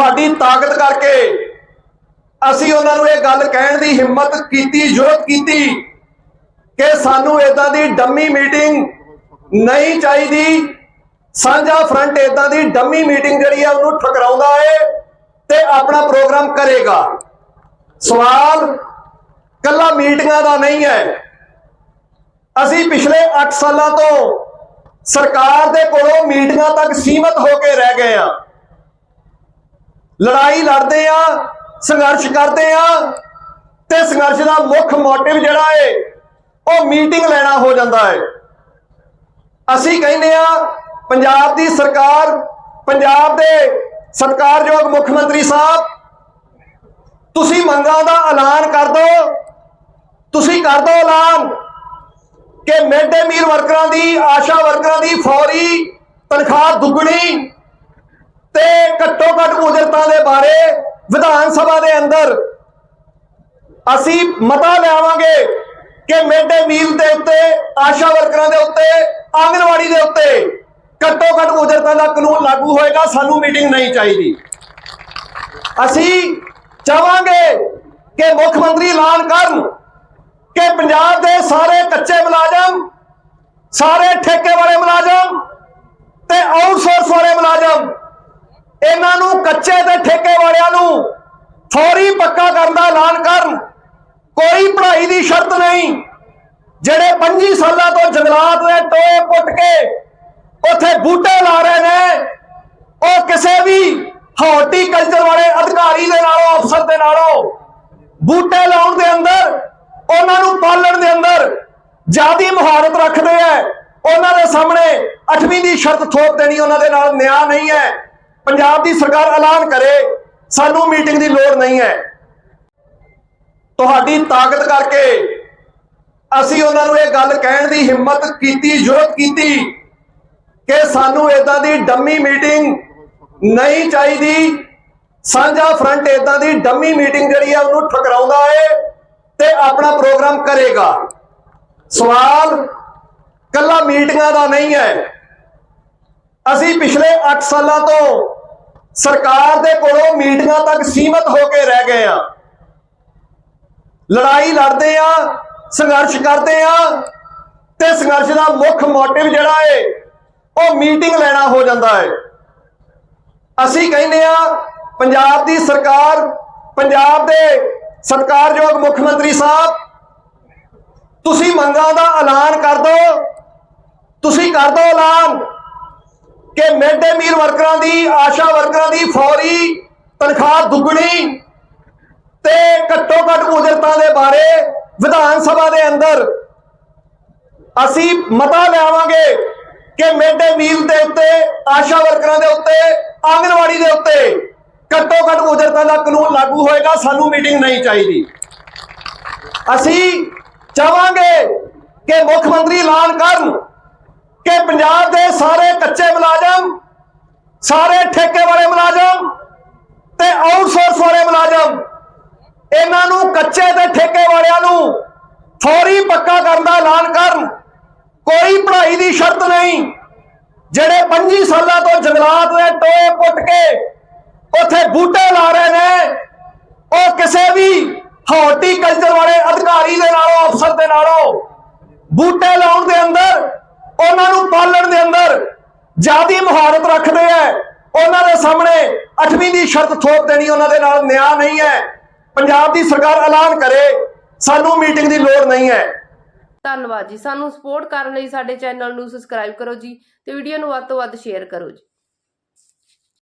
ਤੁਹਾਡੀ ਤਾਕਤ ਕਰਕੇ ਅਸੀਂ ਉਹਨਾਂ ਨੂੰ ਇਹ ਗੱਲ ਕਹਿਣ ਦੀ ਹਿੰਮਤ ਕੀਤੀ, ਜ਼ਰੂਰਤ ਕੀਤੀ ਕਿ ਸਾਨੂੰ ਇਦਾਂ ਦੀ ਡੰਮੀ ਮੀਟਿੰਗ ਨਹੀਂ ਚਾਹੀਦੀ। ਸਾਂਝਾ ਫਰੰਟ ਇਦਾਂ ਦੀ ਡੰਮੀ ਮੀਟਿੰਗ ਜਿਹੜੀ ਆ, ਉਹਨੂੰ ਠਕਰਾਉਂਦਾ ਏ ਤੇ ਆਪਣਾ ਪ੍ਰੋਗਰਾਮ ਕਰੇਗਾ। ਸਵਾਲ ਕੱਲਾ ਮੀਟਿੰਗਾਂ ਦਾ ਨਹੀਂ ਹੈ। ਅਸੀਂ ਪਿਛਲੇ 8 ਸਾਲਾਂ ਤੋਂ ਸਰਕਾਰ ਦੇ ਕੋਲੋਂ ਮੀਟਿੰਗਾਂ ਤੱਕ ਸੀਮਤ ਹੋ ਕੇ ਰਹਿ ਗਏ ਆ। ਲੜਾਈ ਲੜਦੇ ਆ, ਸੰਘਰਸ਼ ਕਰਦੇ ਆ ਤੇ ਸੰਘਰਸ਼ ਦਾ ਮੁੱਖ ਮੋਟਿਵ ਜਿਹੜਾ ਏ, ਉਹ ਮੀਟਿੰਗ ਲੈਣਾ ਹੋ ਜਾਂਦਾ ਏ। ਅਸੀਂ ਕਹਿੰਦੇ ਆ, ਪੰਜਾਬ ਦੀ ਸਰਕਾਰ, ਪੰਜਾਬ ਦੇ ਸਤਿਕਾਰਯੋਗ ਮੁੱਖ ਮੰਤਰੀ ਸਾਹਿਬ, ਤੁਸੀਂ ਮੰਗਾਂ ਦਾ ਐਲਾਨ ਕਰ ਦਿਓ ਤੁਸੀਂ ਕਰ ਦਿਓ ਐਲਾਨ ਕਿ ਮਿਡ ਡੇ ਮੀਲ ਵਰਕਰਾਂ ਦੀ, ਆਸ਼ਾ ਵਰਕਰਾਂ ਦੀ ਫੌਰੀ ਤਨਖਾਹ ਦੁੱਗਣੀ ਤੇ ਘੱਟੋ ਘੱਟ ਉਜਰਤਾਂ ਦੇ ਬਾਰੇ ਵਿਧਾਨ ਸਭਾ ਦੇ ਅੰਦਰ ਅਸੀਂ ਮਤਾ ਲਿਆਵਾਂਗੇ ਕਿ ਮਿਡ ਡੇ ਮੀਲ ਦੇ ਉੱਤੇ, ਆਸ਼ਾ ਵਰਕਰਾਂ ਦੇ ਉੱਤੇ, ਆਂਗਨਵਾੜੀ ਦੇ ਉੱਤੇ ਘੱਟੋ ਘੱਟ ਉਜਰਤਾਂ ਦਾ ਕਾਨੂੰਨ ਲਾਗੂ ਹੋਏਗਾ, ਸਾਨੂੰ ਮੀਟਿੰਗ ਨਹੀਂ ਚਾਹੀਦੀ। ਅਸੀਂ ਚਾਹਾਂਗੇ ਕਿ ਮੁੱਖ ਮੰਤਰੀ ਐਲਾਨ ਕਰਨ ਕਿ ਪੰਜਾਬ ਦੇ ਸਾਰੇ ਕੱਚੇ ਮੁਲਾਜ਼ਮ, ਸਾਰੇ ਠੇਕੇ ਵਾਲੇ ਮੁਲਾਜ਼ਮ ਤੇ ਆਊਟਸੋਰਸ ਵਾਲੇ ਮੁਲਾਜ਼ਮ ਇਹਨਾਂ ਨੂੰ ਕੱਚੇ ਤੇ ਠੇਕੇ ਵਾਲਿਆਂ ਨੂੰ ਫੌਰੀ ਪੱਕਾ ਕਰਨ ਦਾ ਐਲਾਨ ਕਰਨ ਕੋਈ ਪੜ੍ਹਾਈ ਦੀ ਸ਼ਰਤ ਨਹੀਂ। ਜਿਹੜੇ 25 ਸਾਲਾਂ ਤੋਂ ਜੰਗਲਾਤ ਦੇ ਟੋਏ ਪੁੱਟ ਕੇ ਉੱਥੇ ਬੂਟੇ ਲਾ ਰਹੇ ਨੇ, ਉਹ ਕਿਸੇ ਵੀ ਹਾਰਟੀਕਲਚਰ ਵਾਲੇ ਅਧਿਕਾਰੀ ਦੇ ਨਾਲੋਂ, ਅਫਸਰ ਦੇ ਨਾਲੋਂ ਬੂਟੇ ਲਾਉਣ ਦੇ ਅੰਦਰ, ਉਹਨਾਂ ਨੂੰ ਪਾਲਣ ਦੇ ਅੰਦਰ ਜਿਆਦੀ ਮਹਾਰਤ ਰੱਖਦੇ ਐ। ਉਹਨਾਂ ਦੇ ਸਾਹਮਣੇ 8ਵੀਂ ਦੀ ਸ਼ਰਤ ਥੋਪ ਦੇਣੀ ਉਹਨਾਂ ਦੇ ਨਾਲ ਨਿਆਂ ਨਹੀਂ ਹੈ ਪੰਜਾਬ ਦੀ ਸਰਕਾਰ ਐਲਾਨ ਕਰੇ, ਸਾਨੂੰ ਮੀਟਿੰਗ ਦੀ ਲੋੜ ਨਹੀਂ ਹੈ। ਤੁਹਾਡੀ ਤਾਕਤ ਕਰਕੇ ਅਸੀਂ ਉਹਨਾਂ ਨੂੰ ਇਹ ਗੱਲ ਕਹਿਣ ਦੀ ਹਿੰਮਤ ਕੀਤੀ, ਜ਼ਰੂਰਤ ਕੀਤੀ ਕਿ ਸਾਨੂੰ ਇਦਾਂ ਦੀ ਡੰਮੀ ਮੀਟਿੰਗ ਨਹੀਂ ਚਾਹੀਦੀ। ਸਾਂਝਾ ਫਰੰਟ ਇਦਾਂ ਦੀ ਡੰਮੀ ਮੀਟਿੰਗ ਜਿਹੜੀ ਆ, ਉਹਨੂੰ ਠੁਕਰਾਉਂਦਾ ਏ ਤੇ ਆਪਣਾ ਪ੍ਰੋਗਰਾਮ ਕਰੇਗਾ। ਸਵਾਲ ਕੱਲਾ ਮੀਟਿੰਗਾਂ ਦਾ ਨਹੀਂ ਹੈ। ਅਸੀਂ ਪਿਛਲੇ 8 ਸਾਲਾਂ ਤੋਂ ਸਰਕਾਰ ਦੇ ਕੋਲੋਂ ਮੀਟਿੰਗਾਂ ਤੱਕ ਸੀਮਤ ਹੋ ਕੇ ਰਹਿ ਗਏ ਆ। ਲੜਾਈ ਲੜਦੇ ਆ, ਸੰਘਰਸ਼ ਕਰਦੇ ਆ ਤੇ ਸੰਘਰਸ਼ ਦਾ ਮੁੱਖ ਮੋਟਿਵ ਜਿਹੜਾ ਏ, ਉਹ ਮੀਟਿੰਗ ਲੈਣਾ ਹੋ ਜਾਂਦਾ ਏ। ਅਸੀਂ ਕਹਿੰਦੇ ਆ, ਪੰਜਾਬ ਦੀ ਸਰਕਾਰ, ਪੰਜਾਬ ਦੇ ਸਤਿਕਾਰਯੋਗ ਮੁੱਖ ਮੰਤਰੀ ਸਾਹਿਬ, ਤੁਸੀਂ ਮੰਗਾਂ ਦਾ ਐਲਾਨ ਕਰ ਦਿਓ ਤੁਸੀਂ ਕਰ ਦਿਓ ਐਲਾਨ। ਕਿ ਮਿਡ ਡੇ ਮੀਲ ਵਰਕਰਾਂ ਦੀ, ਆਸ਼ਾ ਵਰਕਰਾਂ ਦੀ ਫੌਰੀ ਤਨਖਾਹ ਦੁੱਗਣੀ ਤੇ ਘੱਟੋ ਘੱਟ ਉਜਰਤਾਂ ਦੇ ਬਾਰੇ ਵਿਧਾਨ ਸਭਾ ਦੇ ਅੰਦਰ ਅਸੀਂ ਮਤਾ ਲਿਆਵਾਂਗੇ ਕਿ ਮਿਡ ਡੇ ਮੀਲ ਦੇ ਉੱਤੇ, ਆਸ਼ਾ ਵਰਕਰਾਂ ਦੇ ਉੱਤੇ ਆਂਗਨਵਾੜੀ ਦੇ ਉੱਤੇ ਘੱਟੋ ਘੱਟ ਉਜਰਤਾਂ ਦਾ ਕਾਨੂੰਨ ਲਾਗੂ ਹੋਏਗਾ, ਸਾਨੂੰ ਮੀਟਿੰਗ ਨਹੀਂ ਚਾਹੀਦੀ। ਅਸੀਂ ਚਾਹਾਂਗੇ ਕਿ ਮੁੱਖ ਮੰਤਰੀ ਐਲਾਨ ਕਰਨ ਕਿ ਪੰਜਾਬ ਦੇ ਸਾਰੇ ਕੱਚੇ ਸਾਰੇ ਠੇਕੇ ਵਾਲੇ ਮੁਲਾਜ਼ਮ ਤੇ ਆਊਟਸੋਰਸ ਵਾਲੇ ਮੁਲਾਜ਼ਮ, ਇਹਨਾਂ ਨੂੰ ਕੱਚੇ ਤੇ ਠੇਕੇ ਵਾਲਿਆਂ ਨੂੰ ਫੌਰੀ ਪੱਕਾ ਕਰਨ ਦਾ ਐਲਾਨ ਕਰਨ, ਕੋਈ ਪੜ੍ਹਾਈ ਦੀ ਸ਼ਰਤ ਨਹੀਂ। ਜਿਹੜੇ 25 ਸਾਲਾਂ ਤੋਂ ਜੰਗਲਾਤ ਦੇ ਟੋਏ ਪੁੱਟ ਕੇ ਉੱਥੇ ਬੂਟੇ ਲਾ ਰਹੇ ਨੇ, ਉਹ ਕਿਸੇ ਵੀ ਹਾਰਟੀਕਲਚਰ ਵਾਲੇ ਅਧਿਕਾਰੀ ਦੇ ਨਾਲੋਂ, ਅਫਸਰ ਦੇ ਨਾਲੋਂ ਬੂਟੇ ਲਾਉਣ ਦੇ ਅੰਦਰ, ਉਹਨਾਂ ਨੂੰ ਪਾਲਣ ਦੇ ਅੰਦਰ ਜਿਆਦੀ ਮਹਾਰਤ ਰੱਖਦੇ ਐ। ਉਹਨਾਂ ਦੇ ਸਾਹਮਣੇ 8ਵੀਂ ਦੀ ਸ਼ਰਤ ਥੋਪ ਦੇਣੀ ਉਹਨਾਂ ਦੇ ਨਾਲ ਨਿਆਂ ਨਹੀਂ ਹੈ ਪੰਜਾਬ ਦੀ ਸਰਕਾਰ ਐਲਾਨ ਕਰੇ, ਸਾਨੂੰ ਮੀਟਿੰਗ ਦੀ ਲੋੜ ਨਹੀਂ ਹੈ ਧੰਨਵਾਦ ਜੀ। ਸਾਨੂੰ ਸਪੋਰਟ ਕਰਨ ਲਈ ਸਾਡੇ ਚੈਨਲ ਨੂੰ ਸਬਸਕ੍ਰਾਈਬ ਕਰੋ ਜੀ ਤੇ ਵੀਡੀਓ ਨੂੰ ਵੱਧ ਤੋਂ ਵੱਧ ਸ਼ੇਅਰ ਕਰੋ ਜੀ।